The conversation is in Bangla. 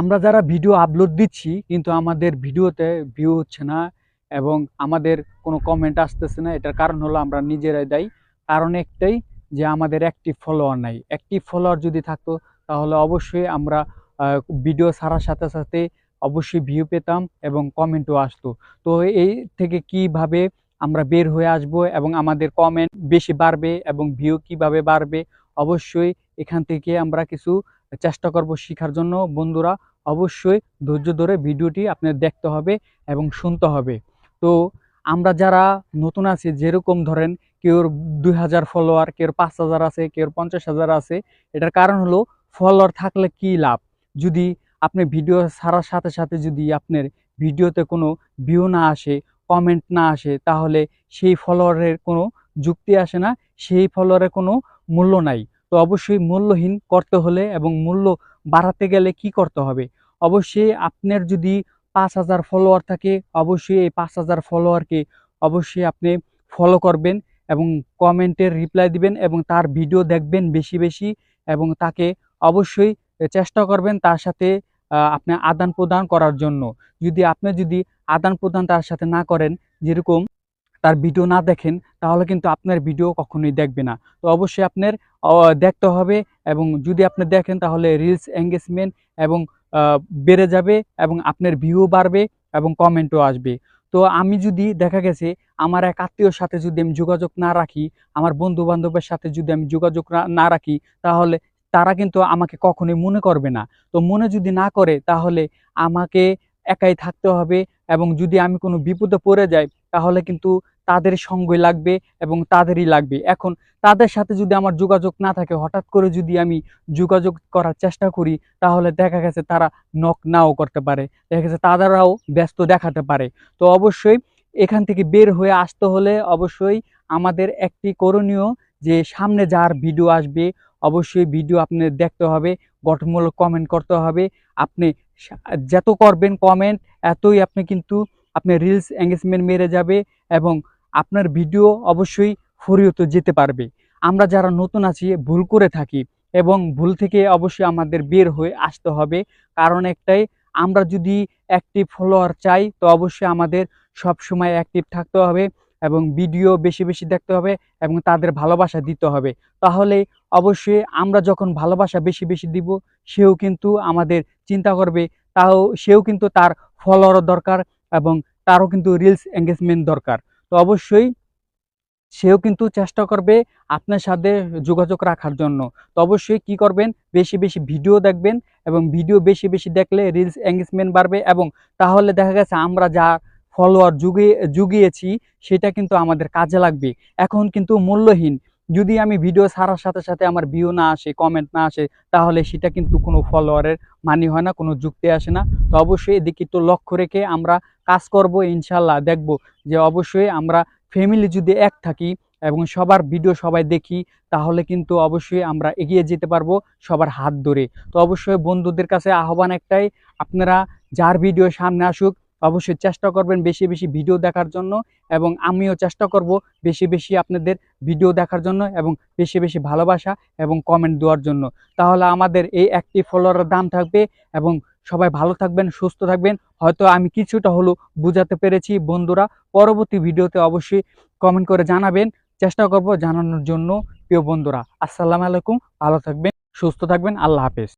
আমরা যারা ভিডিও আপলোড দিচ্ছি, কিন্তু আমাদের ভিডিওতে ভিউ হচ্ছে না এবং আমাদের কোনো কমেন্ট আসতেছে না, এটার কারণ হলো আমরা নিজেরাই দায়ী। কারণ একটাই যে আমাদের অ্যাক্টিভ ফলোয়ার নাই। অ্যাক্টিভ ফলোয়ার যদি থাকতো, তাহলে অবশ্যই আমরা ভিডিও ছাড়ার সাথে সাথে অবশ্যই ভিউ পেতাম এবং কমেন্টও আসতো। তো এই থেকে কীভাবে আমরা বের হয়ে আসব এবং আমাদের কমেন্ট বেশি বাড়বে এবং ভিউ কীভাবে বাড়বে, অবশ্যই এখান থেকে আমরা কিছু চেষ্টা করব শেখার জন্য। বন্ধুরা, অবশ্যই ধৈর্য ধরে ভিডিওটি আপনার দেখতে হবে এবং শুনতে হবে। তো আমরা যারা নতুন আছি, যেরকম ধরেন কেউর দুই হাজার ফলোয়ার কেউর পাঁচ হাজার আছে, কেউ পঞ্চাশ হাজার আছে, এটার কারণ হলো ফলোয়ার থাকলে কি লাভ? যদি আপনি ভিডিও ছাড়ার সাথে সাথে যদি আপনার ভিডিওতে কোনো ভিউ না আসে কমেন্ট না আসে, তাহলে সেই ফলোয়ারের কোনো যুক্তি আসে না, সেই ফলোয়ারের কোনো মূল্য নাই। তো অবশ্যই মূল্যহীন করতে হলে এবং মূল্য বাড়াতে গেলে কি করতে হবে? অবশ্যই আপনার যদি পাঁচ হাজার ফলোয়ার থাকে, অবশ্যই এই পাঁচ হাজার ফলোয়ারকে অবশ্যই আপনি ফলো করবেন এবং কমেন্টের রিপ্লাই দিবেন এবং তার ভিডিও দেখবেন বেশি বেশি এবং তাকে অবশ্যই চেষ্টা করবেন তার সাথে আপনি আদান প্রদান করার জন্য। যদি আপনি যদি আদান প্রদান তার সাথে না করেন, যেরকম তার ভিডিও না দেখেন, তাহলে কিন্তু আপনার ভিডিও কখনোই দেখবে না। তো অবশ্যই আপনার দেখতে হবে এবং যদি আপনি দেখেন, তাহলে রিলস এঙ্গেজমেন্ট এবং বেড়ে যাবে এবং আপনার ভিউ বাড়বে এবং কমেন্টও আসবে। তো আমি যদি দেখা গেছে, আমার এক আত্মীয়র সাথে যদি আমি যোগাযোগ না রাখি, আমার বন্ধু বান্ধবের সাথে যদি আমি যোগাযোগ না- না রাখি, তাহলে তারা কিন্তু আমাকে কখনোই মনে করবে না। তো মনে যদি না করে, তাহলে আমাকে একাই থাকতে হবে এবং যদি আমি কোনো বিপদে পড়ে যাই, তাহলে কিন্তু তাদের সঙ্গই লাগবে এবং তাদেরই লাগবে। এখন তাদের সাথে যদি আমার যোগাযোগ না থাকে, হঠাৎ করে যদি আমি যোগাযোগ করার চেষ্টা করি, তাহলে দেখা গেছে তারা নক নাও করতে পারে। দেখা গেছে তাদেরাও ব্যস্ত দেখাতে পারে। তো অবশ্যই এখান থেকে বের হয়ে আসতে হলে অবশ্যই আমাদের একটি করণীয় যে, সামনে যার ভিডিও আসবে, অবশ্যই ভিডিও আপনি দেখতে হবে, গঠনমূলক কমেন্ট করতে হবে। আপনি যত করবেন কমেন্ট এতই আপনি কিন্তু, আপনি রিলস এঙ্গেজমেন্ট মেরে যাবে এবং আপনার ভিডিও অবশ্যই ফরিয়তে যেতে পারবে। আমরা যারা নতুন আছি, ভুল করে থাকি এবং ভুল থেকে অবশ্যই আমাদের বের হয়ে আসতে হবে। কারণ একটাই, আমরা যদি অ্যাক্টিভ ফলোয়ার চাই, তো অবশ্যই আমাদের সব সময় অ্যাক্টিভ থাকতে হবে এবং ভিডিও বেশি বেশি দেখতে হবে এবং তাদের ভালোবাসা দিতে হবে। তাহলে অবশ্যই আমরা যখন ভালোবাসা বেশি বেশি দিব, সেও কিন্তু আমাদের চিন্তা করবে, তাও সেও কিন্তু তার ফলোয়ার দরকার এবং তারও কিন্তু রিলস এঙ্গেজমেন্ট দরকার। তো অবশ্যই সেও কিন্তু চেষ্টা করবে আপনার সাথে যোগাযোগ রাখার জন্য। তো অবশ্যই কি করবেন? বেশি বেশি ভিডিও দেখবেন এবং ভিডিও বেশি বেশি দেখলে রিলস এঙ্গেজমেন্ট বাড়বে এবং তাহলে দেখা গেছে আমরা যা ফলোয়ার যুগিয়ে যুগিয়েছি সেটা কিন্তু আমাদের কাজে লাগবে। এখন কিন্তু মূল্যহীন। যদি আমি ভিডিও ছাড়ার সাথে সাথে আমার ভিউ না আসে কমেন্ট না আসে, তাহলে সেটা কিন্তু কোনো ফলোয়ারের মানি হয় না, কোনো যুক্তি আসে না। তো অবশ্যই এদিকে একটু লক্ষ্য রেখে আমরা কাজ করব ইনশাল্লাহ দেখব যে অবশ্যই আমরা ফ্যামিলি যদি এক থাকি এবং সবার ভিডিও সবাই দেখি, তাহলে কিন্তু অবশ্যই আমরা এগিয়ে যেতে পারব সবার হাত ধরে। তো অবশ্যই বন্ধুদের কাছে আহ্বান একটাই, আপনারা যার ভিডিও সামনে আসুক অবশ্যই চেষ্টা করবেন বেশি বেশি ভিডিও দেখার জন্য এবং আমিও চেষ্টা করব বেশি বেশি আপনাদের ভিডিও দেখার জন্য এবং বেশি বেশি ভালোবাসা এবং কমেন্ট দেওয়ার জন্য। তাহলে আমাদের এই একটি ফলোয়ারের দাম থাকবে এবং সবাই ভালো থাকবেন, সুস্থ থাকবেন। হয়তো আমি কিছুটা হলো বুঝাতে পেরেছি। বন্ধুরা, পরবর্তী ভিডিওতে অবশ্যই কমেন্ট করে জানাবেন। চেষ্টা করব জানানোর জন্য। প্রিয় বন্ধুরা, আসসালামু আলাইকুম। ভালো থাকবেন, সুস্থ থাকবেন। আল্লাহ হাফেজ।